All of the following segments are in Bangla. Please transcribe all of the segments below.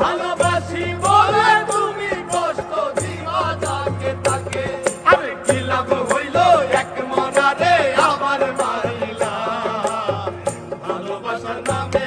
ভালোবাসি বলে তুমি কষ্ট দিবা তাকে তাকে। আরে কি লাভ হইল এক মনারে আবার মারিলা ভালোবাসার নামে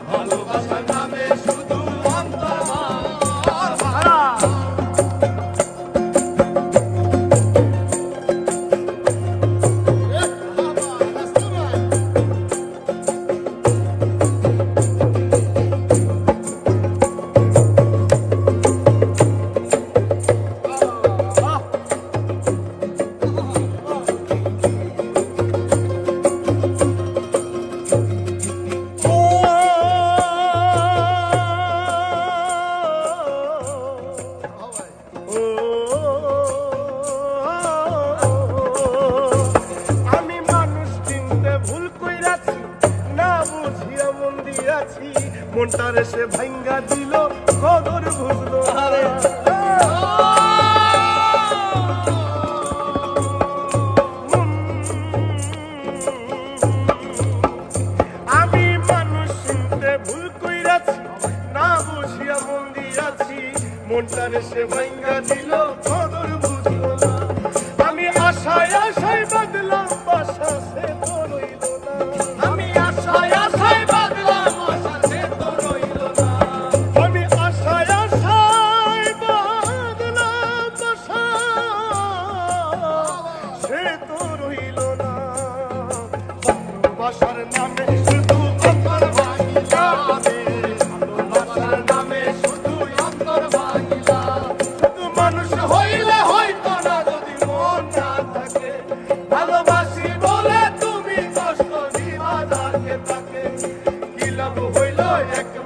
মনটার সে ভাঙ্গা দিল কদর বুঝলো আরে। আমি মানুষ শুনতে ভুল কইরাছি না বুঝিয়া মন দিয়াছি। মনটার সে ভাঙ্গা দিল কদর বুঝলো আমি আশায় আশায় বাদলাম বাসা সে ek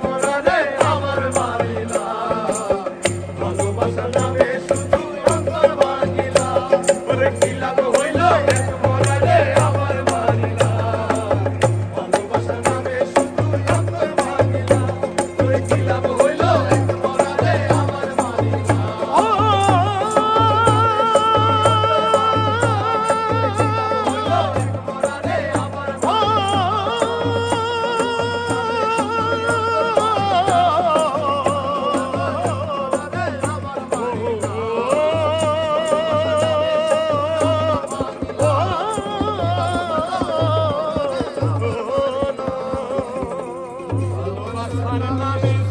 ਸਰਨਾ ਵਿੱਚ